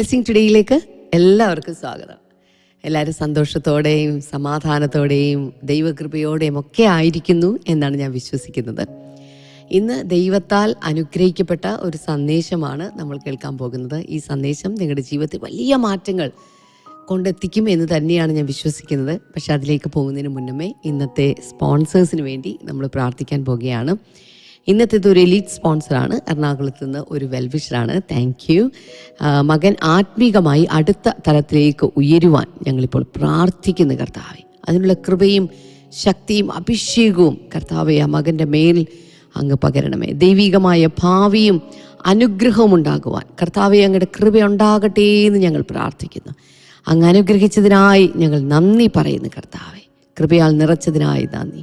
Blessing ടുഡേയിലേക്ക് എല്ലാവർക്കും സ്വാഗതം. എല്ലാവരും സന്തോഷത്തോടെയും സമാധാനത്തോടെയും ദൈവകൃപയോടെയും ഒക്കെ ആയിരിക്കുന്നു എന്നാണ് ഞാൻ വിശ്വസിക്കുന്നത്. ഇന്ന് ദൈവത്താൽ അനുഗ്രഹിക്കപ്പെട്ട ഒരു സന്ദേശമാണ് നമ്മൾ കേൾക്കാൻ പോകുന്നത്. ഈ സന്ദേശം നിങ്ങളുടെ ജീവിതത്തിൽ വലിയ മാറ്റങ്ങൾ കൊണ്ടെത്തിക്കും എന്ന് തന്നെയാണ് ഞാൻ വിശ്വസിക്കുന്നത്. പക്ഷെ അതിലേക്ക് പോകുന്നതിന് മുന്നമേ ഇന്നത്തെ സ്പോൺസേഴ്സിന് വേണ്ടി നമ്മൾ പ്രാർത്ഥിക്കാൻ പോകുകയാണ്. ഇന്നത്തേത് ഒരു എലീറ്റ് സ്പോൺസറാണ് എറണാകുളത്ത് നിന്ന് ഒരു വെൽവിഷറാണ് താങ്ക് യു മകൻ ആത്മീകമായി അടുത്ത തലത്തിലേക്ക് ഉയരുവാൻ ഞങ്ങളിപ്പോൾ പ്രാർത്ഥിക്കുന്നു കർത്താവെ. അതിനുള്ള കൃപയും ശക്തിയും അഭിഷേകവും കർത്താവെ ആ മകന്റെ മേൽ അങ്ങ് പകരണമേ. ദൈവികമായ ഭാവിയും അനുഗ്രഹവും ഉണ്ടാകുവാൻ കർത്താവെ അങ്ങയുടെ കൃപ ഉണ്ടാകട്ടെ എന്ന് ഞങ്ങൾ പ്രാർത്ഥിക്കുന്നു. അങ്ങ് അനുഗ്രഹിച്ചതിനായി ഞങ്ങൾ നന്ദി പറയുന്നു കർത്താവെ. കൃപയാൽ നിറച്ചതിനായി നന്ദി.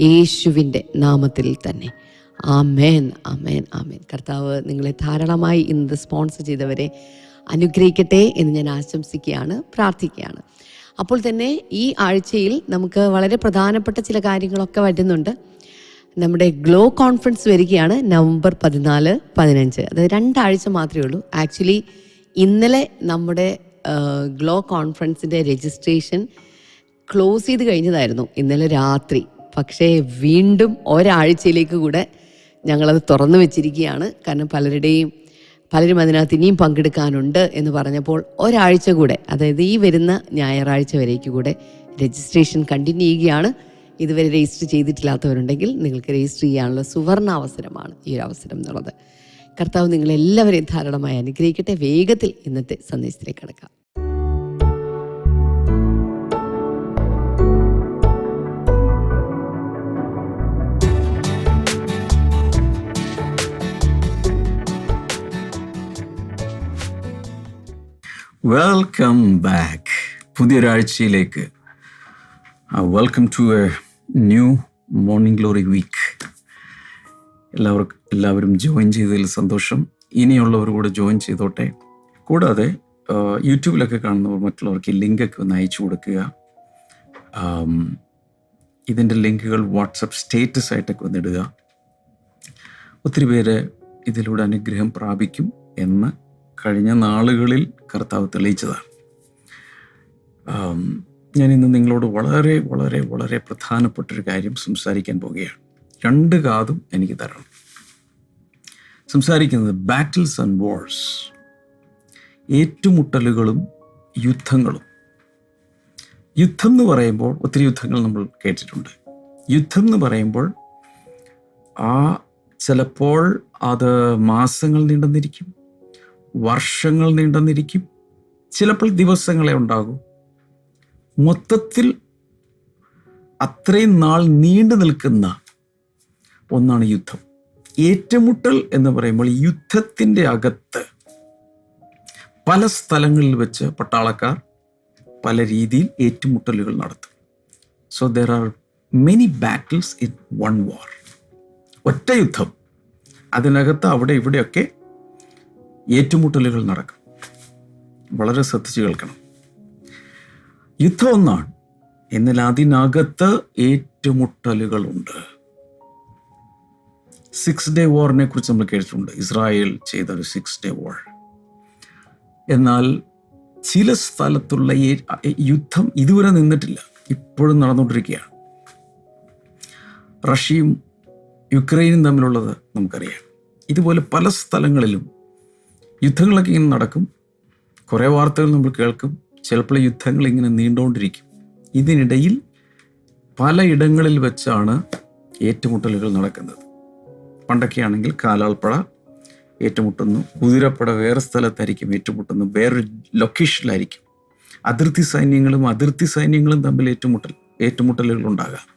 യേശുവിന്റെ നാമത്തിൽ തന്നെ. ആമേൻ ആമേൻ ആമേൻ. കർത്താവ് നിങ്ങളെ ധാരാളമായി ഇന്ന് സ്പോൺസർ ചെയ്തവരെ അനുഗ്രഹിക്കട്ടെ എന്ന് ഞാൻ ആശംസിക്കുകയാണ് പ്രാർത്ഥിക്കുകയാണ്. അപ്പോൾ തന്നെ ഈ ആഴ്ചയിൽ നമുക്ക് വളരെ പ്രധാനപ്പെട്ട ചില കാര്യങ്ങളൊക്കെ വരുന്നുണ്ട്. നമ്മുടെ ഗ്ലോ കോൺഫറൻസ് വരികയാണ് നവംബർ പതിനാല് പതിനഞ്ച്. അതായത് രണ്ടാഴ്ച മാത്രമേ ഉള്ളൂ. ആക്ച്വലി ഇന്നലെ നമ്മുടെ ഗ്ലോ കോൺഫറൻസിന്റെ രജിസ്ട്രേഷൻ ക്ലോസ് ചെയ്ത് കഴിഞ്ഞതായിരുന്നു ഇന്നലെ രാത്രി. പക്ഷേ വീണ്ടും ഒരാഴ്ചയിലേക്ക് കൂടെ ഞങ്ങളത് തുറന്നു വെച്ചിരിക്കുകയാണ്. കാരണം പലരുടെയും പലരും അതിനകത്ത് ഇനിയും പങ്കെടുക്കാനുണ്ട് എന്ന് പറഞ്ഞപ്പോൾ ഒരാഴ്ച കൂടെ അതായത് ഈ വരുന്ന ഞായറാഴ്ച വരേക്ക് കൂടെ രജിസ്ട്രേഷൻ കണ്ടിന്യൂ ചെയ്യുകയാണ്. ഇതുവരെ രജിസ്റ്റർ ചെയ്തിട്ടില്ലാത്തവരുണ്ടെങ്കിൽ നിങ്ങൾക്ക് രജിസ്റ്റർ ചെയ്യാനുള്ള സുവർണ അവസരമാണ് ഈ ഒരു അവസരം എന്നുള്ളത്. കർത്താവ് നിങ്ങളെല്ലാവരെയും ധാരാളമായി അനുഗ്രഹിക്കട്ടെ. വേഗത്തിൽ ഇന്നത്തെ സന്ദേശത്തിലേക്ക് കടക്കാം. Welcome back പുതിയൊരാഴ്ചയിലേക്ക്. Welcome to a new morning glory week എല്ലാവർക്കും എല്ലാവരും ജോയിൻ ചെയ്തതിൽ സന്തോഷം. ഇനിയുള്ളവർ കൂടെ ജോയിൻ ചെയ്തോട്ടെ. കൂടാതെ ആ, യൂട്യൂബിലൊക്കെ കാണുന്നവർ മറ്റുള്ളവർക്ക് ലിങ്കൊക്കെ ഒന്ന് അയച്ചു കൊടുക്കുക. ആം, ഇതിന്റെ ലിങ്കുകൾ വാട്സപ്പ് സ്റ്റേറ്റസ് ആയിട്ടൊക്കെ വന്നിടുക ഒത്തിരി പേര് ഇതിലൂടെ അനുഗ്രഹം പ്രാപിക്കും എന്ന് കഴിഞ്ഞ നാളുകളിൽ കർത്താവ് തെളിയിച്ചതാണ്. ഞാൻ ഇന്ന് നിങ്ങളോട് വളരെ വളരെ വളരെ പ്രധാനപ്പെട്ടൊരു കാര്യം സംസാരിക്കാൻ പോവുകയാണ്. രണ്ട് കാതും എനിക്ക് തരണം. സംസാരിക്കുന്നത് ബാറ്റിൽസ് ആൻഡ് വാർസ് ഏറ്റുമുട്ടലുകളും യുദ്ധങ്ങളും. യുദ്ധം എന്ന് പറയുമ്പോൾ ഒത്തിരി യുദ്ധങ്ങൾ നമ്മൾ കേട്ടിട്ടുണ്ട്. യുദ്ധം എന്ന് പറയുമ്പോൾ ആ ചിലപ്പോൾ അത് മാസങ്ങൾ നീണ്ടെന്നിരിക്കും വർഷങ്ങൾ നീണ്ടെന്നിരിക്കും ചിലപ്പോൾ ദിവസങ്ങളെ ഉണ്ടാകും. മൊത്തത്തിൽ അത്രയും നാൾ നീണ്ടു നിൽക്കുന്ന ഒന്നാണ് യുദ്ധം. ഏറ്റുമുട്ടൽ എന്ന് പറയുമ്പോൾ യുദ്ധത്തിന്റെ അകത്ത് പല സ്ഥലങ്ങളിൽ വെച്ച് പട്ടാളക്കാർ പല രീതിയിൽ ഏറ്റുമുട്ടലുകൾ നടത്തും. So there are many battles in one war ഒറ്റ യുദ്ധം. അതിനകത്ത് അവിടെ ഇവിടെയൊക്കെ ഏറ്റുമുട്ടലുകൾ നടക്കും. വളരെ ശ്രദ്ധിച്ചു കേൾക്കണം. യുദ്ധം ഒന്നാണ് എന്നാൽ അതിനകത്ത് ഏറ്റുമുട്ടലുകളുണ്ട്. സിക്സ് ഡേ വാറിനെ കുറിച്ച് നമ്മൾ കേട്ടിട്ടുണ്ട്. ഇസ്രായേൽ ചെയ്ത ഒരു സിക്സ് ഡേ വാർ എന്നാൽ ചില സ്ഥലത്തുള്ള യുദ്ധം ഇതുവരെ നിന്നിട്ടില്ല. ഇപ്പോഴും നടന്നുകൊണ്ടിരിക്കുകയാണ്. റഷ്യയും യുക്രൈനും തമ്മിലുള്ളത് നമുക്കറിയാം. ഇതുപോലെ പല സ്ഥലങ്ങളിലും യുദ്ധങ്ങളൊക്കെ ഇങ്ങനെ നടക്കും. കുറേ വാർത്തകൾ നമ്മൾ കേൾക്കും. ചിലപ്പോൾ യുദ്ധങ്ങൾ ഇങ്ങനെ നീണ്ടുകൊണ്ടിരിക്കും ഇതിനിടയിൽ പലയിടങ്ങളിൽ വെച്ചാണ് ഏറ്റുമുട്ടലുകൾ നടക്കുന്നത്. പണ്ടൊക്കെയാണെങ്കിൽ കാലാൾപ്പഴ ഏറ്റുമുട്ടുന്നു. കുതിരപ്പട വേറെ സ്ഥലത്തായിരിക്കും ഏറ്റുമുട്ടുന്നു. വേറൊരു ലൊക്കേഷനിലായിരിക്കും അതിർത്തി സൈന്യങ്ങളും അതിർത്തി സൈന്യങ്ങളും തമ്മിൽ ഏറ്റുമുട്ടൽ ഏറ്റുമുട്ടലുകൾ ഉണ്ടാകാം.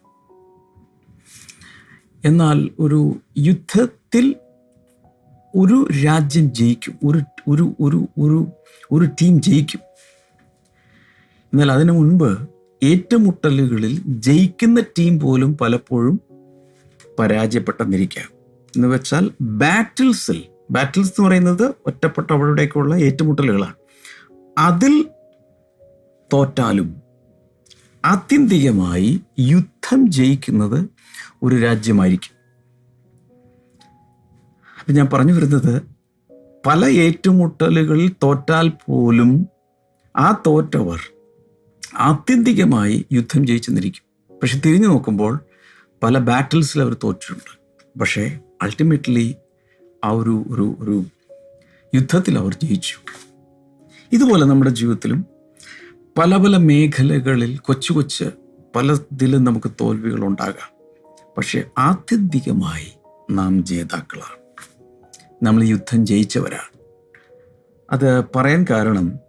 എന്നാൽ ഒരു യുദ്ധത്തിൽ ഒരു രാജ്യം ജയിക്കും ഒരു ഒരു ഒരു ഒരു ഒരു ടീം ജയിക്കും. എന്നാൽ അതിനു മുൻപ് ഏറ്റുമുട്ടലുകളിൽ ജയിക്കുന്ന ടീം പോലും പലപ്പോഴും പരാജയപ്പെട്ടെന്നിരിക്കാം. എന്ന് വെച്ചാൽ ബാറ്റിൽസിൽ ബാറ്റിൽസ് എന്ന് പറയുന്നത് ഒറ്റപ്പെട്ട അവിടെയൊക്കെയുള്ള ഏറ്റുമുട്ടലുകളാണ്. അതിൽ തോറ്റാലും ആത്യന്തികമായി യുദ്ധം ജയിക്കുന്നത് ഒരു രാജ്യമായിരിക്കും. ഞാൻ പറഞ്ഞു വരുന്നത് പല ഏറ്റുമുട്ടലുകളിൽ തോറ്റാൽ പോലും ആ തോറ്റവർ ആത്യന്തികമായി യുദ്ധം ജയിച്ചെന്നിരിക്കും. പക്ഷെ തിരിഞ്ഞു നോക്കുമ്പോൾ പല ബാറ്റിൽസിൽ അവർ തോറ്റിട്ടുണ്ട്. പക്ഷേ അൾട്ടിമേറ്റ്ലി ആ ഒരു ഒരു ഒരു യുദ്ധത്തിൽ അവർ ജയിച്ചു. ഇതുപോലെ നമ്മുടെ ജീവിതത്തിലും പല പല മേഖലകളിൽ കൊച്ചു കൊച്ച് പലതിലും നമുക്ക് തോൽവികൾ ഉണ്ടാകാം. പക്ഷെ ആത്യന്തികമായി നാം ജേതാക്കളാണ്. നമ്മൾ യുദ്ധം ജയിച്ചവരാണ് അത് പറയാൻ കാരണം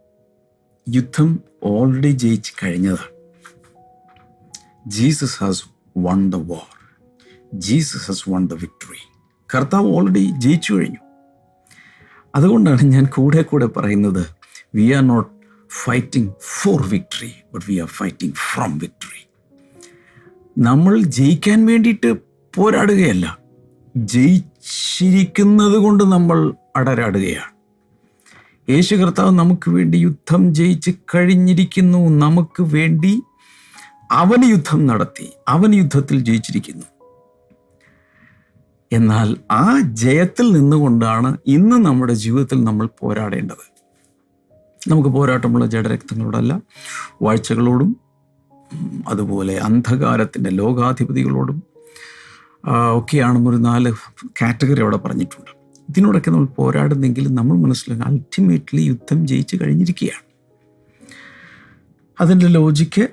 യുദ്ധം ഓൾറെഡി ജയിച്ച് കഴിഞ്ഞതാണ് Jesus has won the war Jesus has won the victory കർത്താവ് ഓൾറെഡി ജയിച്ചു കഴിഞ്ഞു. അതുകൊണ്ടാണ് ഞാൻ കൂടെ കൂടെ പറയുന്നത് we are not fighting for victory but we are fighting from victory നമ്മൾ ജയിക്കാൻ വേണ്ടിയിട്ട് പോരാടുകയല്ല ജയിച്ചിരിക്കുന്നത് കൊണ്ട് നമ്മൾ അടരാടുകയാണ്. യേശു കർത്താവ് നമുക്ക് വേണ്ടി യുദ്ധം ജയിച്ച് കഴിഞ്ഞിരിക്കുന്നു. നമുക്ക് വേണ്ടി അവന് യുദ്ധം നടത്തി. അവൻ യുദ്ധത്തിൽ ജയിച്ചിരിക്കുന്നു. എന്നാൽ ആ ജയത്തിൽ നിന്നുകൊണ്ടാണ് ഇന്ന് നമ്മുടെ ജീവിതത്തിൽ നമ്മൾ പോരാടേണ്ടത്. നമുക്ക് പോരാട്ടമുള്ള ജഡരക്തങ്ങളോടല്ല വാഴ്ചകളോടും അതുപോലെ അന്ധകാരത്തിന്റെ ലോകാധിപതികളോടും ആ, ഒക്കെയാണ് ഒരു നാല് കാറ്റഗറി അവിടെ പറഞ്ഞിട്ടുണ്ട്. ഇതിനോടൊക്കെ നമ്മൾ പോരാടുന്നെങ്കിലും നമ്മൾ മനസ്സിലാക്കുക അൾട്ടിമേറ്റ്ലി യുദ്ധം ജയിച്ച് കഴിഞ്ഞിരിക്കുകയാണ്. അതിന്റെ ലോജിക്ക്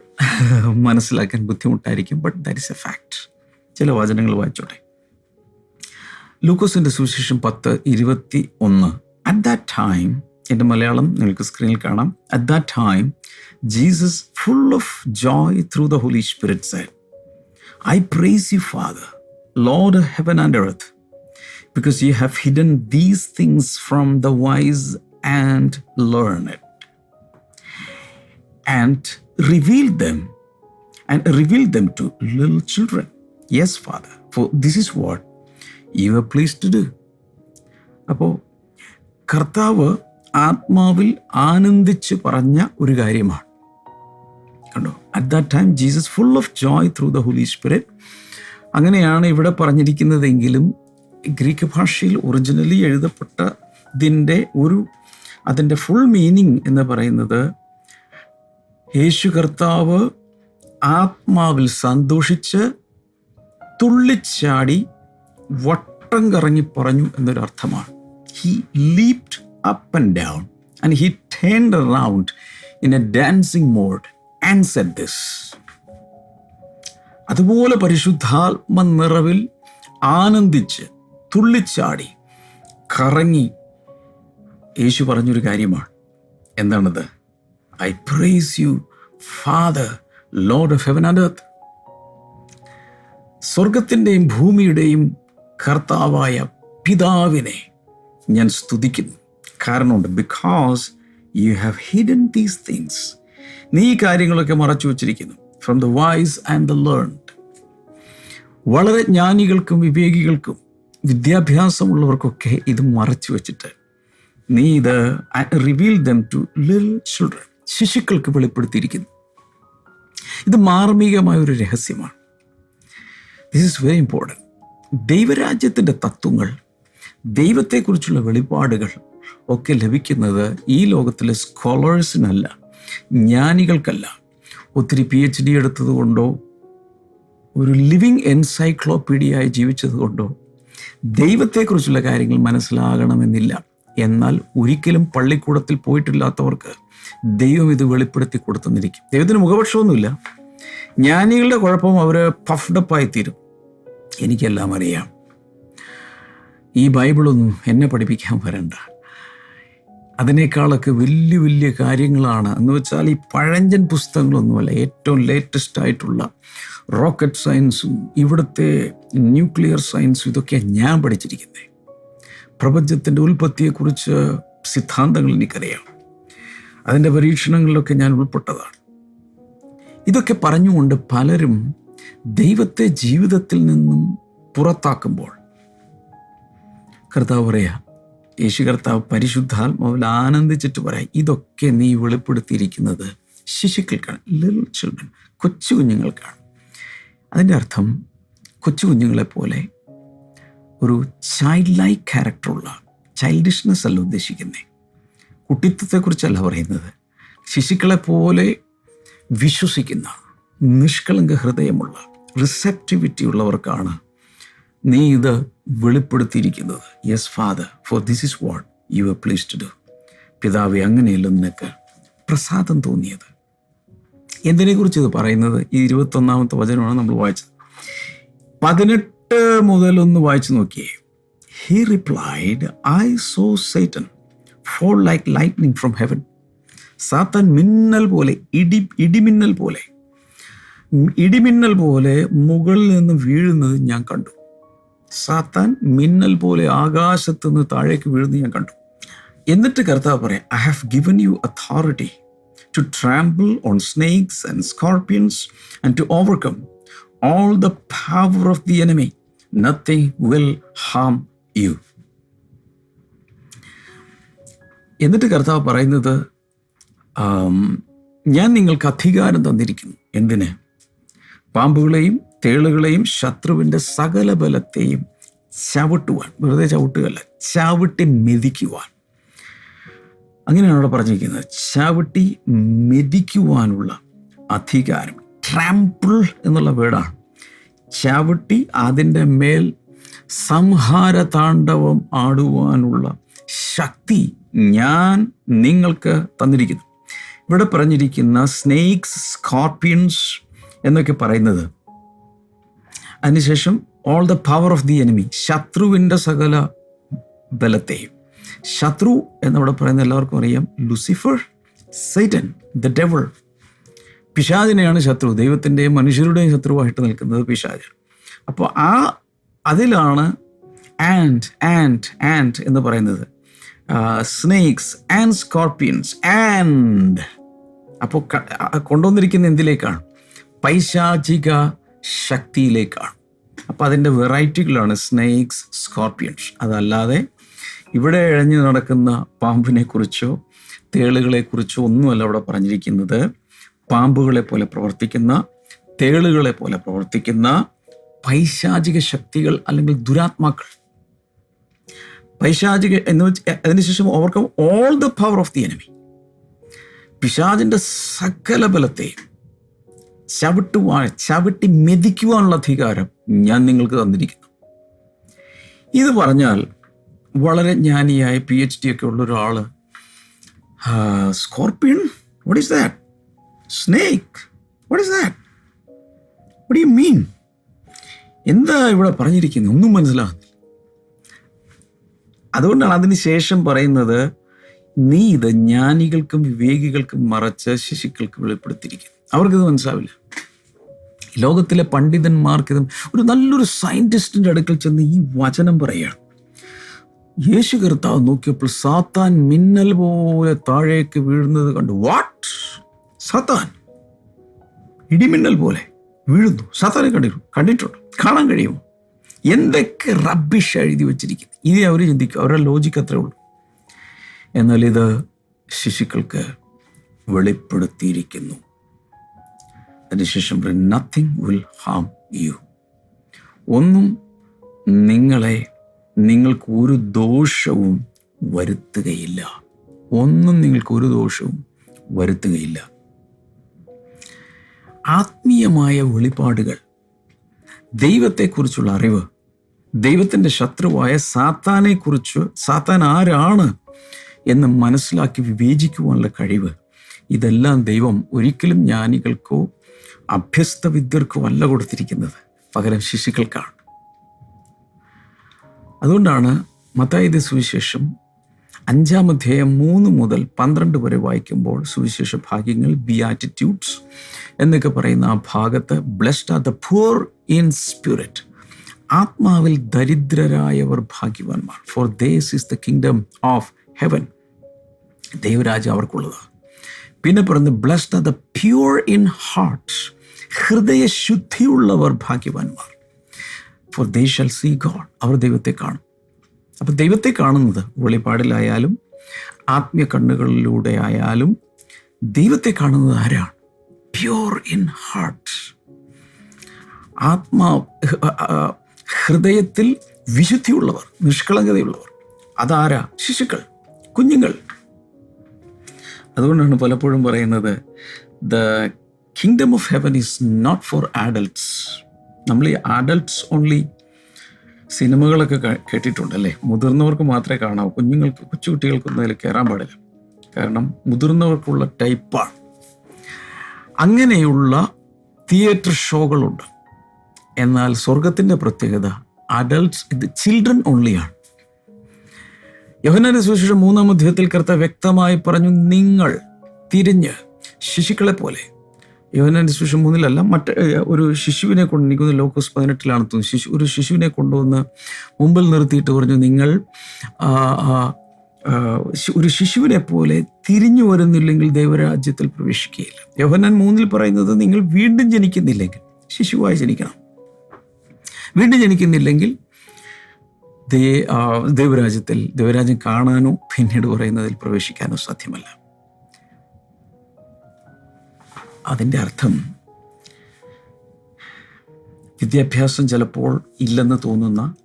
മനസ്സിലാക്കാൻ ബുദ്ധിമുട്ടായിരിക്കും but that is a fact ചില വചനങ്ങൾ വായിച്ചോട്ടെ. ലൂക്കോസിന്റെ സുവിശേഷം പത്ത് ഇരുപത്തി ഒന്ന് അറ്റ് ദാറ്റ് ടൈം എന്റെ മലയാളം നിങ്ങൾക്ക് സ്ക്രീനിൽ കാണാം. At that time Jesus full of joy through the holy spirit said I praise you father Lord heaven and earth because you have hidden these things from the wise and learned and revealed them and revealed them to little children. Yes, Father, for this is what you are pleased to do. അപ്പോൾ കർത്താവ് ആത്മാവിൽ ആനന്ദിച്ച് പറഞ്ഞ ഒരു കാര്യമാണ് കണ്ടോ at that time Jesus full of joy through the Holy Spirit അങ്ങനെയാണ് ഇവിടെ പറഞ്ഞിരിക്കുന്നതെങ്കിലും Greek ഭാഷയിൽ ഒറിജിനലി എഴുതപ്പെട്ടതിന്റെ ഒരു അതിന്റെ ഫുൾ മീനിങ് എന്ന് പറയുന്നത് യേശു കർത്താവ് ആത്മാവിൽ സന്തോഷിച്ച് തുള്ളിച്ചാടി വട്ടം കറങ്ങി പറഞ്ഞു എന്നൊരു അർത്ഥമാണ് he leaped up and down and he turn round in a dancing mode and said this അതുപോലെ പരിശുദ്ധാത്മ നിറവിൽ ആനന്ദിച്ച് തുള്ളിച്ചാടി കറങ്ങി. യേശു പറഞ്ഞൊരു കാര്യമാണ്. എന്താണത്? I praise you father lord of heaven and earth സ്വർഗത്തിന്റെയും ഭൂമിയുടെയും കർത്താവായ പിതാവിനെ ഞാൻ സ്തുതിക്കുന്നു. കാരണമുണ്ട് because you have hidden these things. നീ കാര്യങ്ങളൊക്കെ മറച്ചു വച്ചിരിക്കുന്നു. From the wise and the learned വളരെ ജ്ഞാനികൾക്കും വിവേകികൾക്കും വിദ്യാഭ്യാസമുള്ളവർക്കൊക്കെ ഇത് മറച്ചു വെച്ചിട്ട് നീ ഇത് റിവീൽ ദം ടു ലിൽ ചിൽഡ്രൻ ശിശുക്കൾക്ക് വെളിപ്പെടുത്തിയിരിക്കുന്നു. ഇത് മാർമികമായ ഒരു രഹസ്യമാണ്. ദിസ് ഇസ് വെരി ഇമ്പോർട്ടന്റ് ദൈവരാജ്യത്തിന്റെ തത്വങ്ങൾ ദൈവത്തെക്കുറിച്ചുള്ള വെളിപാടുകൾ ഒക്കെ ലഭിക്കുന്നത് ഈ ലോകത്തിലെ സ്കോളേഴ്സിനല്ല ജ്ഞാനികൾക്കല്ല. ഒത്തിരി പി എച്ച് ഡി എടുത്തതുകൊണ്ടോ ഒരു ലിവിങ് എൻസൈക്ലോപീഡിയയായി ജീവിച്ചത് കൊണ്ടോ ദൈവത്തെക്കുറിച്ചുള്ള കാര്യങ്ങൾ മനസ്സിലാകണമെന്നില്ല. എന്നാൽ ഒരിക്കലും പള്ളിക്കൂടത്തിൽ പോയിട്ടില്ലാത്തവർക്ക് ദൈവം ഇത് വെളിപ്പെടുത്തി കൊടുത്തെന്നിരിക്കും. ദൈവത്തിന് മുഖപക്ഷമൊന്നുമില്ല. ജ്ഞാനികളുടെ കുഴപ്പം അവർ പഫ്ഡപ്പായി തീരും എനിക്കെല്ലാം അറിയാം. ഈ ബൈബിളൊന്നും എന്നെ പഠിപ്പിക്കാൻ വരണ്ട. അതിനേക്കാളൊക്കെ വലിയ വലിയ കാര്യങ്ങളാണ്. എന്ന് വെച്ചാൽ ഈ പഴഞ്ചൻ പുസ്തകങ്ങളൊന്നുമല്ല ഏറ്റവും ലേറ്റസ്റ്റ് ആയിട്ടുള്ള റോക്കറ്റ് സയൻസും ഇവിടുത്തെ ന്യൂക്ലിയർ സയൻസും ഇതൊക്കെയാണ് ഞാൻ പഠിച്ചിരിക്കുന്നത് പ്രപഞ്ചത്തിന്റെ ഉൽപ്പത്തിയെക്കുറിച്ച് സിദ്ധാന്തങ്ങൾ എനിക്കറിയാം. അതിന്റെ പരീക്ഷണങ്ങളിലൊക്കെ ഞാൻ ഉൾപ്പെട്ടതാണ്. ഇതൊക്കെ പറഞ്ഞുകൊണ്ട് പലരും ദൈവത്തെ ജീവിതത്തിൽ നിന്നും പുറത്താക്കുമ്പോൾ കർത്താവ് പറയാ യേശു കർത്താവ് പരിശുദ്ധാത്മാവിൽ ആനന്ദിച്ചിട്ട് പറയാം ഇതൊക്കെ നീ വെളിപ്പെടുത്തിയിരിക്കുന്നത് ശിശുക്കൾക്കാണ് ലിറ്റിൽ ചിൽഡ്രൻ കൊച്ചു കുഞ്ഞുങ്ങൾക്കാണ്. അതിന്റെ അർത്ഥം കൊച്ചു കുഞ്ഞുങ്ങളെ പോലെ ഒരു ചൈൽഡ് ലൈക്ക് ക്യാരക്ടറുള്ള ചൈൽഡിഷ്നെസ് അല്ല ഉദ്ദേശിക്കുന്നത് കുട്ടിത്വത്തെക്കുറിച്ചല്ല പറയുന്നത്. ശിശുക്കളെ പോലെ വിശ്വസിക്കുന്ന നിഷ്കളങ്ക ഹൃദയമുള്ള റിസെപ്റ്റിവിറ്റി ഉള്ളവർക്കാണ് നീ ഇത് വെളിപ്പെടുത്തിയിരിക്കുന്നത്. Yes father for this is what you are please to do പിതാവെ അങ്ങനെയല്ല നിനക്ക് പ്രസാദം തോന്നിയത്. എന്തിനെക്കുറിച്ച് ഇത് പറയുന്നത്? ഈ ഇരുപത്തൊന്നാമത്തെ വചനമാണ് നമ്മൾ വായിച്ചത്. പതിനെട്ട് മുതൽ ഒന്ന് വായിച്ചു നോക്കിയേ. He replied I saw Satan fall like lightning from heaven സാത്താൻ മിന്നൽ പോലെ ഇടി ഇടിമിന്നൽ പോലെ ഇടിമിന്നൽ പോലെ മുകളിൽ നിന്ന് വീഴുന്നത് ഞാൻ കണ്ടു. സാത്താൻ മിന്നൽ പോലെ ആകാശത്ത് നിന്ന് താഴേക്ക് വീഴുന്ന ഞാൻ കണ്ടു. എന്നിട്ട് കർത്താവ് പറയാം I have given you authority to trample on snakes and scorpions and to overcome all the power of the enemy nothing will harm you എന്നിട്ട് കർത്താവ് പറയുന്നത് ഞാൻ നിങ്ങൾക്ക് അധികാരം തന്നിരിക്കുന്നു. എന്തിന്? പാമ്പുകളെയും തേളുകളെയും ശത്രുവിന്റെ സകല ബലത്തെയും ചവിട്ടുവാൻ വെറുതെ ചവിട്ടുകയല്ല ചവിട്ടി മെതിക്കുവാൻ. അങ്ങനെയാണ് അവിടെ പറഞ്ഞിരിക്കുന്നത്. ചവിട്ടി മെതിക്കുവാനുള്ള അധികാരം. ട്രാമ്പിൾ എന്നുള്ള വേർഡാണ്. ചവിട്ടി അതിന്റെ മേൽ സംഹാര താണ്ഡവം ആടുവാനുള്ള ശക്തി ഞാൻ നിങ്ങൾക്ക് തന്നിരിക്കുന്നു. ഇവിടെ പറഞ്ഞിരിക്കുന്ന സ്നേക്സ് സ്കോർപ്പിയൻസ് എന്നൊക്കെ പറയുന്നത് അതിനുശേഷം all the power of the enemy ശത്രുവിന്റെ സകല ബലത്തെയും. ശത്രു എന്നവിടെ പറയുന്ന എല്ലാവർക്കും അറിയാം ലുസിഫർ സൈറ്റൻ ദ ഡെവൾ പിശാചിനെയാണ് ശത്രു ദൈവത്തിന്റെയും മനുഷ്യരുടെയും ശത്രുവായിട്ട് നിൽക്കുന്നത് പിശാജ് അപ്പോൾ ആ അതിലാണ് ആൻഡ് ആൻഡ് ആൻഡ് എന്ന് പറയുന്നത്. സ്നേക്സ് ആൻഡ് സ്കോർപ്പിയൻസ് ആൻഡ് അപ്പോൾ കൊണ്ടുവന്നിരിക്കുന്ന എന്തിലേക്കാണ്? പൈശാചിക ശക്തിയിലേക്കാണ്. അപ്പം അതിന്റെ വെറൈറ്റികളാണ് സ്നേക്സ് സ്കോർപ്പിയൻസ് അതല്ലാതെ ഇവിടെ ഇഴഞ്ഞു നടക്കുന്ന പാമ്പിനെ കുറിച്ചോ തേളുകളെ കുറിച്ചോ ഒന്നുമല്ല അവിടെ പറഞ്ഞിരിക്കുന്നത്. പാമ്പുകളെ പോലെ പ്രവർത്തിക്കുന്ന തേളുകളെ പോലെ പ്രവർത്തിക്കുന്ന പൈശാചിക ശക്തികൾ അല്ലെങ്കിൽ ദുരാത്മാക്കൾ. പൈശാചിക എന്ന് വെച്ച് അതിനുശേഷം overcome all the power of the enemy. പിശാചിന്റെ സകല ബലത്തെയും ചവിട്ടുവാൻ ചവിട്ടി മെതിക്കുവാനുള്ള അധികാരം ഞാൻ നിങ്ങൾക്ക് തന്നിരിക്കുന്നു. ഇത് പറഞ്ഞാൽ വളരെ ജ്ഞാനിയായ പി എച്ച് ഡി ഒക്കെ ഉള്ള ഒരാൾ scorpion what is that snake what is that what you mean എന്താ ഇവിടെ പറഞ്ഞിരിക്കുന്നത് ഒന്നും മനസ്സിലാകുന്നില്ല അതുകൊണ്ടാണ് അതിന് ശേഷം പറയുന്നത് നീ ഇത് ജ്ഞാനികൾക്കും വിവേകികൾക്കും മറച്ച് ശിശുക്കൾക്ക് വെളിപ്പെടുത്തിയിരിക്കുന്നു. അവർക്കിത് മനസ്സിലാവില്ല. ലോകത്തിലെ പണ്ഡിതന്മാർക്കിതും ഒരു നല്ലൊരു സയന്റിസ്റ്റിന്റെ അടുക്കൽ ചെന്ന് ഈ വചനം പറയുകയാണ്. യേശു കർത്താവ് നോക്കിയപ്പോൾ സാത്താൻ മിന്നൽ പോലെ താഴേക്ക് വീഴുന്നത് കണ്ടു. വാട്ട് സാത്താൻ ഇടിമിന്നൽ പോലെ വീഴുന്നു. സാത്താനെ കണ്ടിട്ടു കണ്ടിട്ടുണ്ട്. കാണാൻ കഴിയുമോ? എന്തൊക്കെ റബ്ബിഷ് എഴുതി വെച്ചിരിക്കുന്നു ഇത് അവർ ചിന്തിക്കും. അവരുടെ ലോജിക്ക് അത്രേ ഉള്ളൂ. എന്നാൽ ഇത് ശിശുക്കൾക്ക് വെളിപ്പെടുത്തിയിരിക്കുന്നു. അതിനുശേഷം നത്തിങ് വിൽ ഹാം യു ഒന്നും നിങ്ങളെ നിങ്ങൾക്ക് ഒരു ദോഷവും വരുത്തുകയില്ല. ഒന്നും നിങ്ങൾക്ക് ഒരു ദോഷവും വരുത്തുകയില്ല. ആത്മീയമായ വെളിപാടുകൾ ദൈവത്തെക്കുറിച്ചുള്ള അറിവ് ദൈവത്തിന്റെ ശത്രുവായ സാത്താനെക്കുറിച്ച് സാത്താൻ ആരാണ് എന്ന് മനസ്സിലാക്കി വിവേചിക്കുവാനുള്ള കഴിവ് ഇതെല്ലാം ദൈവം ഒരിക്കലും ജ്ഞാനികൾക്കോ അഭ്യസ്ത വിദ്യർക്കുമല്ല കൊടുത്തിരിക്കുന്നത് പകരം ശിശുക്കൾക്കാണ്. അതുകൊണ്ടാണ് മത്തായത് സുവിശേഷം അഞ്ചാം അധ്യായം മൂന്ന് മുതൽ പന്ത്രണ്ട് വരെ വായിക്കുമ്പോൾ സുവിശേഷ ഭാഗ്യങ്ങൾ ബിയാറ്റിറ്റ്യൂഡ്സ് എന്നൊക്കെ പറയുന്ന ആ ഭാഗത്ത് blessed are the poor in spirit ആത്മാവിൽ ദരിദ്രരായവർ ഭാഗ്യവാന്മാർ. For theirs is the kingdom of heaven ദൈവരാജ അവർക്കുള്ളതാണ്. പിന്നെ പറയുന്നത് blessed are the pure in heart ഹൃദയശുദ്ധിയുള്ളവർ ഭാഗ്യവാന്മാർ. For they shall see God അവർ ദൈവത്തെ കാണും. അപ്പം ദൈവത്തെ കാണുന്നത് വെളിപാടിലായാലും ആത്മീയ കണ്ണുകളിലൂടെ ആയാലും ദൈവത്തെ കാണുന്നത് ആരാണ്? പ്യൂർ ഇൻ ഹാർട്ട് ആത്മാ ഹൃദയത്തിൽ വിശുദ്ധിയുള്ളവർ നിഷ്കളങ്കതയുള്ളവർ. അതാരാ? ശിശുക്കൾ കുഞ്ഞുങ്ങൾ. അതുകൊണ്ടാണ് പലപ്പോഴും പറയുന്നത് the kingdom of heaven is not for adults നമ്മൾ ഈ ആഡൽട്സ് ഓൺലി സിനിമകളൊക്കെ കേട്ടിട്ടുണ്ട് അല്ലേ? മുതിർന്നവർക്ക് മാത്രമേ കാണാവൂ. കുഞ്ഞുങ്ങൾക്ക് കൊച്ചുകുട്ടികൾക്കൊന്നും അതിൽ കയറാൻ പാടില്ല. കാരണം മുതിർന്നവർക്കുള്ള ടൈപ്പാണ് അങ്ങനെയുള്ള തിയേറ്റർ ഷോകളുണ്ട് എന്നാൽ സ്വർഗത്തിന്റെ പ്രത്യേകത അഡൽട്ട്സ് ഇത് ചിൽഡ്രൻ ഓൺലിയാണ് യോഹനാന്റെ സുവിശേഷം മൂന്നാം അധ്യായത്തിൽ കർത്താവ് വ്യക്തമായി പറഞ്ഞു നിങ്ങൾ തിരിഞ്ഞ് ശിശുക്കളെ പോലെ യോഹനാന്റെ സുവിശേഷം മൂന്നിലല്ല മറ്റ് ഒരു ശിശുവിനെ കൊണ്ട് എനിക്ക് ലോക്കോസ് പതിനെട്ടിലാണ് തോന്നുന്നു. ശിശു ഒരു ശിശുവിനെ കൊണ്ടുവന്ന് മുമ്പിൽ നിർത്തിയിട്ട് പറഞ്ഞു നിങ്ങൾ ഒരു ശിശുവിനെ പോലെ തിരിഞ്ഞു വരുന്നില്ലെങ്കിൽ ദൈവരാജ്യത്തിൽ പ്രവേശിക്കുകയില്ല. യോഹന്നാൻ മൂന്നിൽ പറയുന്നത് നിങ്ങൾ വീണ്ടും ജനിക്കുന്നില്ലെങ്കിൽ ശിശുവായി ജനിക്കണം. വീണ്ടും ജനിക്കുന്നില്ലെങ്കിൽ ദൈവരാജ്യത്തിൽ ദൈവരാജ്യം കാണാനോ പിന്നീട് പറയുന്നതിൽ പ്രവേശിക്കാനോ സാധ്യമല്ല. അതിന്റെ അർത്ഥം വിദ്യാഭ്യാസം ചിലപ്പോൾ ഇല്ലെന്ന് തോന്നുന്ന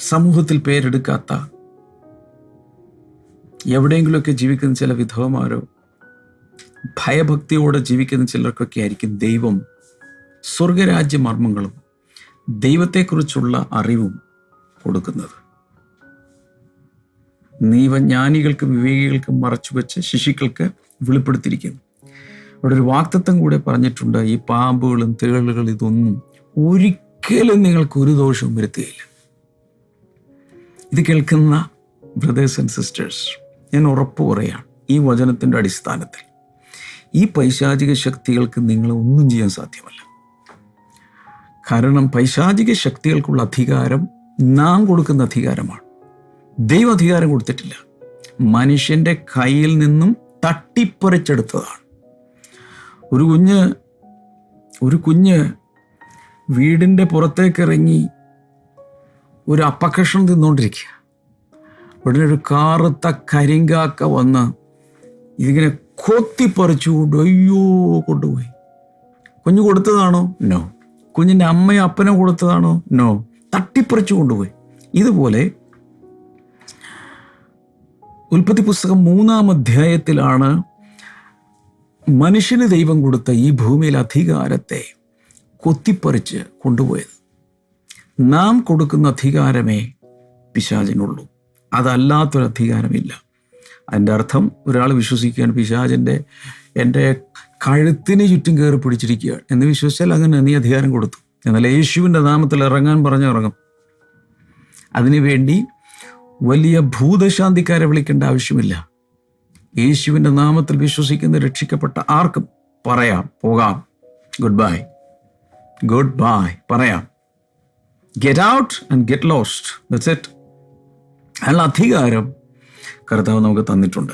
സമൂഹത്തിൽ പേരെടുക്കാത്ത എവിടെയെങ്കിലുമൊക്കെ ജീവിക്കുന്ന ചില വിധവമാരോ ഭയഭക്തിയോടെ ജീവിക്കുന്ന ചിലർക്കൊക്കെ ആയിരിക്കും ദൈവം സ്വർഗരാജ്യ മർമ്മങ്ങളും ദൈവത്തെക്കുറിച്ചുള്ള അറിവും കൊടുക്കുന്നത്. നീവജ്ഞാനികൾക്കും വിവേകികൾക്കും മറച്ചുവെച്ച് ശിശുക്കൾക്ക് വെളിപ്പെടുത്തിയിരിക്കുന്നു. അവിടെ ഒരു വാക്തത്വം കൂടെ പറഞ്ഞിട്ടുണ്ട്. ഈ പാമ്പുകളും തേളുകളും ഇതൊന്നും ഒരിക്കലും നിങ്ങൾക്ക് ഒരു ദോഷവും വരുത്തുകയില്ല. ഇത് കേൾക്കുന്ന ബ്രദേഴ്സ് ആൻഡ് സിസ്റ്റേഴ്സ് ഞാൻ ഉറപ്പ് പറയുകയാണ്. ഈ വചനത്തിന്റെ അടിസ്ഥാനത്തിൽ ഈ പൈശാചിക ശക്തികൾക്ക് നിങ്ങളെ ഒന്നും ചെയ്യാൻ സാധ്യമല്ല. കാരണം പൈശാചിക ശക്തികൾക്കുള്ള അധികാരം നാം കൊടുക്കുന്ന അധികാരമാണ്. ദൈവം അധികാരം കൊടുത്തിട്ടില്ല. മനുഷ്യന്റെ കയ്യിൽ നിന്നും തട്ടിപ്പറിച്ചെടുത്തതാണ്. ഒരു കുഞ്ഞ് ഒരു കുഞ്ഞ് വീടിന്റെ പുറത്തേക്കിറങ്ങി ഒരു അപ്പക്കഷണം തിന്നുകൊണ്ടിരിക്കുക ഉടനെ ഒരു കാറുത്ത കരിങ്കാക്ക വന്ന് ഇതിങ്ങനെ കൊത്തിപ്പറിച്ചു കൊണ്ട് അയ്യോ കൊണ്ടുപോയി. കുഞ്ഞ് കൊടുത്തതാണോ? നോ. കുഞ്ഞിന്റെ അമ്മയും അപ്പനോ കൊടുത്തതാണോ? നോ. തട്ടിപ്പറിച്ചു കൊണ്ടുപോയി ഇതുപോലെ ഉൽപ്പത്തി പുസ്തകം മൂന്നാം അധ്യായത്തിലാണ് മനുഷ്യന് ദൈവം കൊടുത്ത ഈ ഭൂമിയിൽ അധികാരത്തെ കൊത്തിപ്പറിച്ച് കൊണ്ടുപോയത്. നാം കൊടുക്കുന്ന അധികാരമേ പിശാചിനുള്ളൂ. അതല്ലാത്തൊരു അധികാരമില്ല അതിന്റെ അർത്ഥം ഒരാൾ വിശ്വസിക്കുകയാണ് പിശാചിന്റെ എന്റെ കഴുത്തിന് ചുറ്റും കയറി പിടിച്ചിരിക്കുകയാണ്. എന്ന് വിശ്വസിച്ചാൽ അങ്ങനെ നീ അധികാരം കൊടുത്തു. എന്നാൽ യേശുവിന്റെ നാമത്തിൽ ഇറങ്ങാൻ പറഞ്ഞ ഇറങ്ങും. അതിനുവേണ്ടി വലിയ ഭൂതശാന്തിക്കാരെ വിളിക്കേണ്ട ആവശ്യമില്ല. യേശുവിന്റെ നാമത്തിൽ വിശ്വസിക്കുന്ന രക്ഷിക്കപ്പെട്ട ആർക്കും പറയാം പോകാം. ഗുഡ് ബൈ ഗുഡ് ബൈ പറയാം. Get out and get lost that's it അതിനുള്ള അധികാരം കർത്താവ് നമുക്ക് തന്നിട്ടുണ്ട്.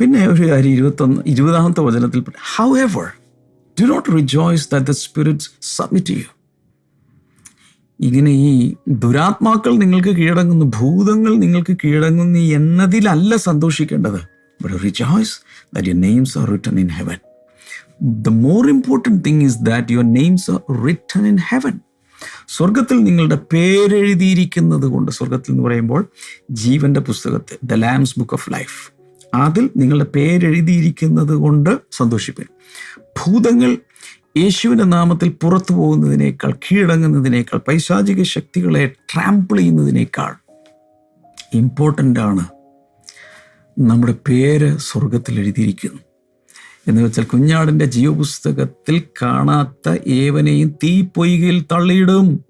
പിന്നെ ഒരു കാര്യം ഇരുപത്തൊന്ന് ഇരുപതാമത്തെ വചനത്തിൽ however do not rejoice that the spirits submit ചെയ്യൂ ഇങ്ങനെ ഈ ദുരാത്മാക്കൾ നിങ്ങൾക്ക് കീഴടങ്ങുന്നു ഭൂതങ്ങൾ നിങ്ങൾക്ക് കീഴടങ്ങുന്നു എന്നതിലല്ല സന്തോഷിക്കേണ്ടത്. Rejoice that your names are written in heaven the more important thing is that your names are written in heaven സ്വർഗത്തിൽ നിങ്ങളുടെ പേരെഴുതിയിരിക്കുന്നത് കൊണ്ട് സ്വർഗത്തിൽ എന്ന് പറയുമ്പോൾ ജീവന്റെ പുസ്തകത്തെ the lamb's book of life അതിൽ നിങ്ങളുടെ പേരെഴുതിയിരിക്കുന്നത് കൊണ്ട് സന്തോഷിപ്പിക്കും ഭൂതങ്ങൾ യേശുവിന്റെ നാമത്തിൽ പുറത്തു പോകുന്നതിനേക്കാൾ കീഴടങ്ങുന്നതിനേക്കാൾ പൈശാചിക ശക്തികളെ ട്രാമ്പിൾ ചെയ്യുന്നതിനേക്കാൾ ഇമ്പോർട്ടന്റ് ആണ് നമ്മുടെ പേര് സ്വർഗത്തിൽ എഴുതിയിരിക്കുന്നു. എന്ന് വെച്ചാൽ കുഞ്ഞാടിന്റെ ജീവപുസ്തകത്തിൽ കാണാത്ത ഏവനെയും തീ പൊയ്കയിൽ തള്ളിയിടും.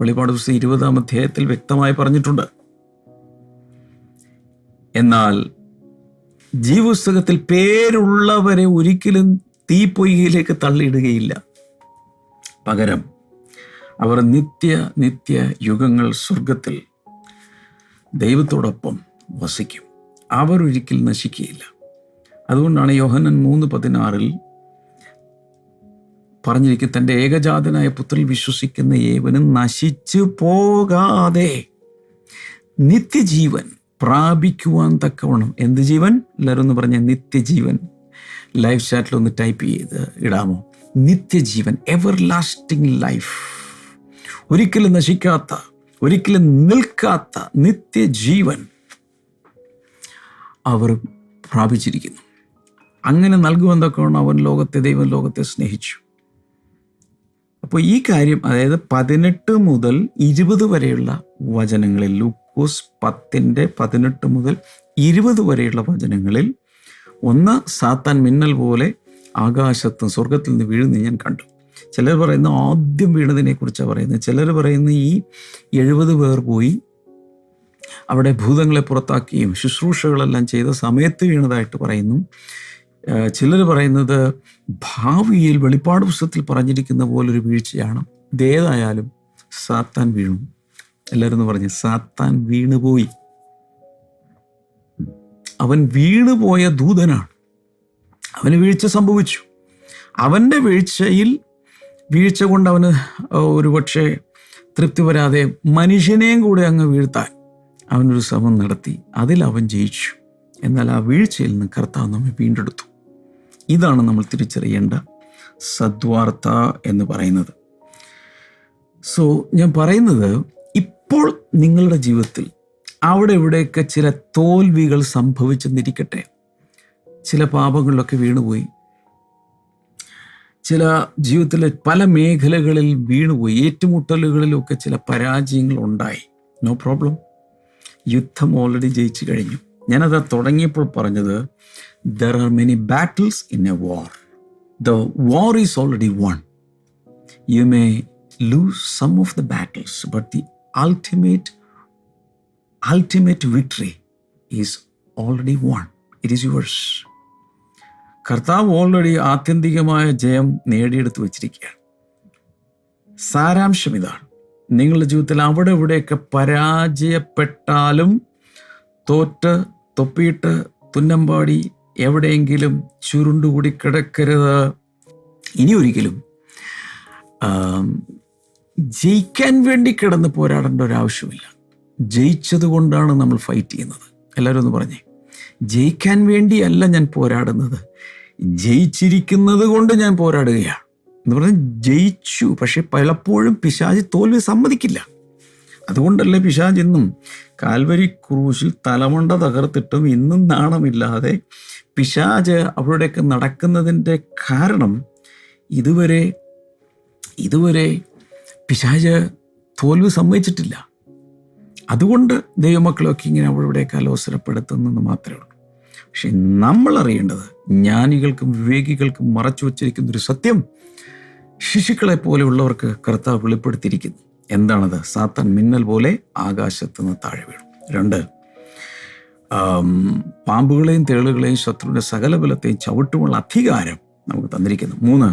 വെളിപാട് പുസ്തകം ഇരുപതാം അധ്യായത്തിൽ വ്യക്തമായി പറഞ്ഞിട്ടുണ്ട്. എന്നാൽ ജീവപുസ്തകത്തിൽ പേരുള്ളവരെ ഒരിക്കലും തീ പൊയ്കയിലേക്ക് തള്ളിയിടുകയില്ല. പകരം അവർ നിത്യ നിത്യ യുഗങ്ങൾ സ്വർഗത്തിൽ ദൈവത്തോടൊപ്പം വസിക്കും. അവർ നശിക്കുകയില്ല. അതുകൊണ്ടാണ് യോഹനൻ മൂന്ന് പതിനാറിൽ പറഞ്ഞിരിക്കും തന്റെ ഏകജാതനായ പുത്രൻ വിശ്വസിക്കുന്ന ഏവനും നശിച്ചു പോകാതെ നിത്യജീവൻ പ്രാപിക്കുവാൻ തക്കവണ്ണം. എന്ത് ജീവൻ? എല്ലാവരും എന്ന് പറഞ്ഞ നിത്യജീവൻ ലൈഫ് ചാറ്റിൽ ഒന്ന് ടൈപ്പ് ചെയ്ത് ഇടാമോ? നിത്യജീവൻ എവർ ലാസ്റ്റിംഗ് ലൈഫ് ഒരിക്കലും നശിക്കാത്ത ഒരിക്കലും നിൽക്കാത്ത നിത്യജീവൻ അവർ പ്രാപിച്ചിരിക്കുന്നു. അങ്ങനെ നൽകുമെന്നൊക്കെയാണ് അവൻ ലോകത്തെ ദൈവം ലോകത്തെ സ്നേഹിച്ചു. അപ്പോൾ ഈ കാര്യം അതായത് പതിനെട്ട് മുതൽ ഇരുപത് വരെയുള്ള വചനങ്ങളിൽ ലൂക്കോസ് പത്തിന്റെ പതിനെട്ട് മുതൽ ഇരുപത് വരെയുള്ള വചനങ്ങളിൽ ഒന്ന് സാത്താൻ മിന്നൽ പോലെ ആകാശത്തും സ്വർഗത്തിൽ നിന്ന് വീഴുന്ന ഞാൻ കണ്ടു. ചിലർ പറയുന്നു ആദ്യം വീണതിനെ കുറിച്ചാണ് പറയുന്നത്. ചിലർ പറയുന്നു ഈ എഴുപത് പേർ പോയി അവിടെ ഭൂതങ്ങളെ പുറത്താക്കുകയും ശുശ്രൂഷകളെല്ലാം ചെയ്ത സമയത്ത് വീണതായിട്ട് പറയുന്നു. ചിലർ പറയുന്നത് ഭാവിയിൽ വെളിപ്പാട് പുസ്തകത്തിൽ പറഞ്ഞിരിക്കുന്ന പോലൊരു വീഴ്ചയാണ്. ഇതേതായാലും സാത്താൻ വീണു. എല്ലാവരും പറഞ്ഞ് സാത്താൻ വീണുപോയി. അവൻ വീണുപോയ ദൂതനാണ്. അവന് വീഴ്ച സംഭവിച്ചു. അവന്റെ വീഴ്ചയിൽ വീഴ്ച കൊണ്ട് അവന് ഒരു പക്ഷേ തൃപ്തി വരാതെ മനുഷ്യനെയും കൂടെ അങ്ങ് വീഴ്ത്താൻ അവനൊരു ശ്രമം നടത്തി. അതിൽ അവൻ ജയിച്ചു. എന്നാൽ ആ വീഴ്ചയിൽ നിന്ന് കർത്താവ് നമ്മെ വീണ്ടെടുത്തു. ഇതാണ് നമ്മൾ തിരിച്ചറിയേണ്ട സദ്വാർത്ത എന്ന് പറയുന്നത്. സോ ഞാൻ പറയുന്നത് ഇപ്പോൾ നിങ്ങളുടെ ജീവിതത്തിൽ അവിടെ ഇവിടെയൊക്കെ ചില തോൽവികൾ സംഭവിച്ചെന്നിരിക്കട്ടെ. ചില പാപങ്ങളിലൊക്കെ വീണുപോയി. ചില ജീവിതത്തിലെ പല മേഖലകളിൽ വീണുപോയി. ഏറ്റുമുട്ടലുകളിലൊക്കെ ചില പരാജയങ്ങൾ ഉണ്ടായി. നോ പ്രോബ്ലം യുദ്ധം ഓൾറെഡി ജയിച്ചു കഴിഞ്ഞു. ഞാനത് തുടങ്ങിയപ്പോൾ പറഞ്ഞത് there are many battles in a war the war is already won you may lose some of the battles but the ultimate ultimate victory is already won it is yours കർത്താവ് already ആത്യന്തികമായ ജയം നേടിയെടുത്ത് വച്ചിരിക്കുകയാണ്. സാരാംശം ഇതാണ്. നിങ്ങളുടെ ജീവിതത്തിൽ അവിടെ ഇവിടെയൊക്കെ പരാജയപ്പെട്ടാലും തോറ്റ് തൊപ്പിയിട്ട് തുന്നമ്പാടി എവിടെയെങ്കിലും ചുരുണ്ടുകൂടി കിടക്കരുത്. ഇനി ഒരിക്കലും ജയിക്കാൻ വേണ്ടി കിടന്ന് പോരാടേണ്ട ഒരാവശ്യമില്ല ജയിച്ചത് കൊണ്ടാണ് നമ്മൾ ഫൈറ്റ് ചെയ്യുന്നത്. എല്ലാവരും ഒന്ന് പറഞ്ഞേ. ജയിക്കാൻ വേണ്ടിയല്ല ഞാൻ പോരാടുന്നത്. ജയിച്ചിരിക്കുന്നത് കൊണ്ട് ഞാൻ പോരാടുകയാണ്. എന്ന് പറഞ്ഞാൽ ജയിച്ചു. പക്ഷെ പലപ്പോഴും പിശാജ് തോൽവി സമ്മതിക്കില്ല. അതുകൊണ്ടല്ലേ പിശാജ് ഇന്നും കാൽവരി ക്രൂശിൽ തലമുണ്ട തകർത്തിട്ടും ഇന്നും നാണമില്ലാതെ പിശാജ് അവിടെയൊക്കെ നടക്കുന്നതിന്റെ കാരണം ഇതുവരെ ഇതുവരെ പിശാജ് തോൽവി സമ്മതിച്ചിട്ടില്ല. അതുകൊണ്ട് ദൈവമക്കളൊക്കെ ഇങ്ങനെ അവിടെ അലോസരപ്പെടുത്തുന്നെന്ന് മാത്രമേ ഉള്ളൂ. പക്ഷെ നമ്മൾ അറിയേണ്ടത് ജ്ഞാനികൾക്കും വിവേകികൾക്കും മറച്ചു വച്ചിരിക്കുന്ന ഒരു സത്യം ശിശുക്കളെ പോലെയുള്ളവർക്ക് കർത്താവ് വെളിപ്പെടുത്തിയിരിക്കുന്നു. എന്താണത്? സാത്താൻ മിന്നൽ പോലെ ആകാശത്ത് നിന്ന് താഴെ വീഴും രണ്ട് പാമ്പുകളെയും തേളുകളെയും ശത്രുവിന്റെ സകല ബലത്തെയും ചവിട്ടുമുള്ള അധികാരം നമുക്ക് തന്നിരിക്കുന്നു. മൂന്ന്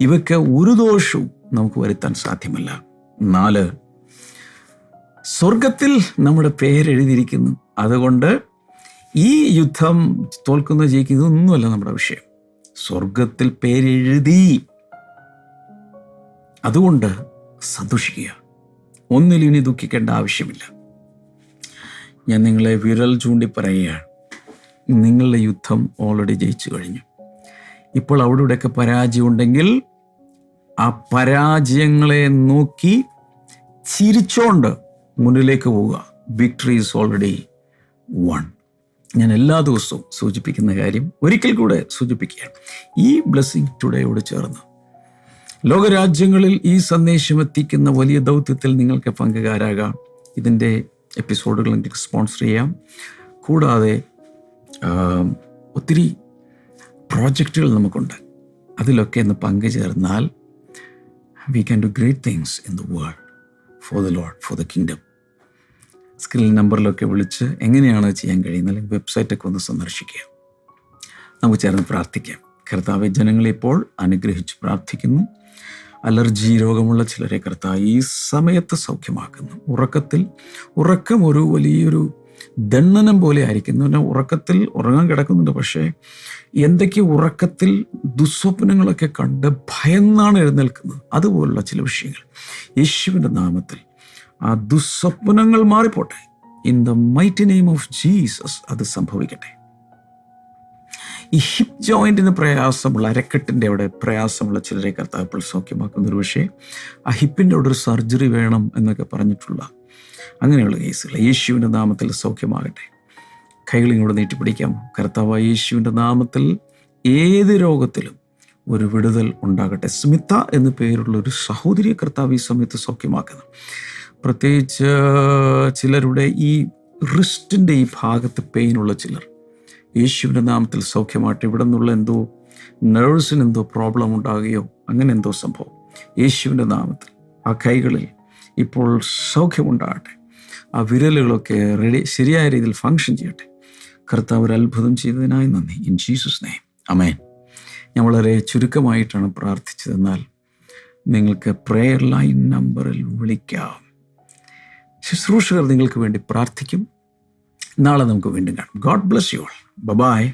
ഇവയ്ക്ക് ഒരു ദോഷവും നമുക്ക് വരുത്താൻ സാധ്യമല്ല. നാല് സ്വർഗത്തിൽ നമ്മുടെ പേരെഴുതിയിരിക്കുന്നു. അതുകൊണ്ട് ഈ യുദ്ധം തോൽക്കുന്ന ജയിക്കുന്ന ഒന്നുമല്ല നമ്മുടെ വിഷയം. സ്വർഗത്തിൽ പേരെഴുതി. അതുകൊണ്ട് സന്തോഷിക്കുക. ഒന്നിലും ഇനി ദുഃഖിക്കേണ്ട ആവശ്യമില്ല. ഞാൻ നിങ്ങളെ വിരൽ ചൂണ്ടി പറയുകയാണ്. നിങ്ങളുടെ യുദ്ധം ഓൾറെഡി ജയിച്ചു കഴിഞ്ഞു. ഇപ്പോൾ അവിടെ ഇവിടെയൊക്കെ പരാജയം ഉണ്ടെങ്കിൽ ആ പരാജയങ്ങളെ നോക്കി ചിരിച്ചോണ്ട് മുന്നിലേക്ക് പോവുക. വിക്ടറി ഈസ് ഓൾറെഡി വൺ ഞാൻ എല്ലാ ദിവസവും സൂചിപ്പിക്കുന്ന കാര്യം ഒരിക്കൽ കൂടെ സൂചിപ്പിക്കുകയാണ്. ഈ ബ്ലെസ്സിങ് ടുഡേയോട് ചേർന്ന് ലോകരാജ്യങ്ങളിൽ ഈ സന്ദേശം എത്തിക്കുന്ന വലിയ ദൗത്യത്തിൽ നിങ്ങൾക്ക് പങ്കുകാരാകാം. ഇതിന്റെ എപ്പിസോഡുകൾ നിങ്ങൾക്ക് സ്പോൺസർ ചെയ്യാം. കൂടാതെ ഒത്തിരി പ്രോജക്റ്റുകൾ നമുക്കുണ്ട്. അതിലൊക്കെ ഒന്ന് പങ്കുചേർന്നാൽ we can do great things in the world for the lord for the kingdom screen നമ്പറിലൊക്കെ വിളിച്ച് എങ്ങനെയാണ് ചെയ്യാൻ കഴിയുന്നത്? അല്ലെങ്കിൽ വെബ്സൈറ്റൊക്കെ ഒന്ന് സന്ദർശിക്കുക. നമുക്ക് ചേർന്ന് പ്രാർത്ഥിക്കാം. കർത്താവ് ജനങ്ങളെ ഇപ്പോൾ അനുഗ്രഹിച്ച് പ്രാർത്ഥിക്കുന്നു. അലർജി രോഗമുള്ള ചിലരെ കർത്താവ് ഈ സമയത്ത് സൗഖ്യമാക്കുന്നു. ഉറക്കത്തിൽ ഉറക്കം ഒരു വലിയൊരു ദണ്ണനം പോലെ ആയിരിക്കുന്നു. പിന്നെ ഉറക്കത്തിൽ ഉറങ്ങാൻ കിടക്കുന്നുണ്ട്. പക്ഷേ എന്തൊക്കെ ഉറക്കത്തിൽ ദുസ്വപ്നങ്ങളൊക്കെ കണ്ട് ഭയന്നാണ് എഴുന്നേൽക്കുന്നത്. അതുപോലുള്ള ചില വിഷയങ്ങൾ. യേശുവിന്റെ നാമത്തിൽ ആ ദുസ്വപ്നങ്ങൾ മാറിപ്പോട്ടെ. In the might name of Jesus അത് സംഭവിക്കട്ടെ. ഈ ഹിപ്പ് ജോയിന്റിന് പ്രയാസമുള്ള അരക്കെട്ടിന്റെ അവിടെ പ്രയാസമുള്ള ചിലരെ കർത്താവ് ഇപ്പോൾ സൗഖ്യമാക്കുന്ന ഒരു പക്ഷേ ആ ഹിപ്പിന്റെ അവിടെ ഒരു സർജറി വേണം എന്നൊക്കെ പറഞ്ഞിട്ടുള്ള അങ്ങനെയുള്ള കേസുകൾ. യേശുവിന്റെ നാമത്തിൽ സൗഖ്യമാകട്ടെ. കൈകളിങ്ങോട് നീട്ടിപ്പിടിക്കാം കർത്താവ് യേശുവിന്റെ നാമത്തിൽ ഏത് രോഗത്തിലും ഒരു വിടുതൽ ഉണ്ടാകട്ടെ. സ്മിത എന്നു പേരുള്ള ഒരു സഹോദരിയെ കർത്താവ് ഈ സമയത്ത് സൗഖ്യമാക്കുന്നു. പ്രത്യേകിച്ച് ചിലരുടെ ഈ റിസ്റ്റിന്റെ ഈ ഭാഗത്ത് പെയിനുള്ള ചിലർ. യേശുവിന്റെ നാമത്തിൽ സൗഖ്യമായിട്ട് ഇവിടെ നിന്നുള്ള എന്തോ നേഴ്സിന് എന്തോ പ്രോബ്ലം ഉണ്ടാകുകയോ അങ്ങനെ എന്തോ സംഭവം. യേശുവിന്റെ നാമത്തിൽ ആ കൈകളിൽ ഇപ്പോൾ സൗഖ്യമുണ്ടാകട്ടെ. ആ വിരലുകളൊക്കെ റെഡി ശരിയായ രീതിയിൽ ഫങ്ഷൻ ചെയ്യട്ടെ. കർത്താവ് ഒരു അത്ഭുതം ചെയ്തതിനായി നന്ദി. ഇൻ ജീസസ് നെയ്മ് അമേൻ ഞാൻ വളരെ ചുരുക്കമായിട്ടാണ് പ്രാർത്ഥിച്ചതെന്നാൽ നിങ്ങൾക്ക് പ്രെയർ ലൈൻ നമ്പറിൽ വിളിക്കാം. ശുശ്രൂഷകർ നിങ്ങൾക്ക് വേണ്ടി പ്രാർത്ഥിക്കും. നാളെ നമുക്ക് വീണ്ടും കാണാം. God bless you all bye